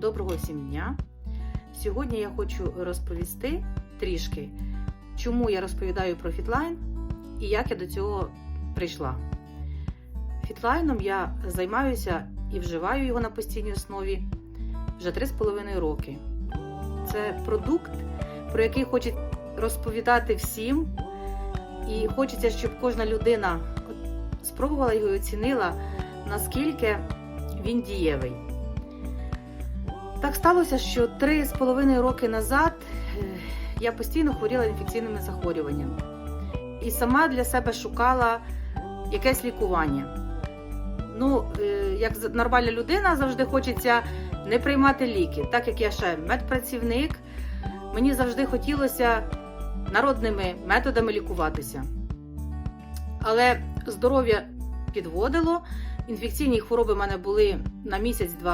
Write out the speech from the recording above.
Доброго всім дня! Сьогодні я хочу розповісти трішки, чому я розповідаю про фітлайн і як я до цього прийшла. Фітлайном я займаюся і вживаю його на постійній основі вже 3,5 роки. Це продукт, про який хочуть розповідати всім, і хочеться, щоб кожна людина спробувала його і оцінила, наскільки він дієвий. Так сталося, що три з половиною роки назад е, я постійно хворіла інфекційними захворюваннями і сама для себе шукала якесь лікування. Ну, е, як нормальна людина, завжди хочеться не приймати ліки. Так як я ще медпрацівник, мені завжди хотілося народними методами лікуватися. Але здоров'я підводило, інфекційні хвороби в мене були на місяць-два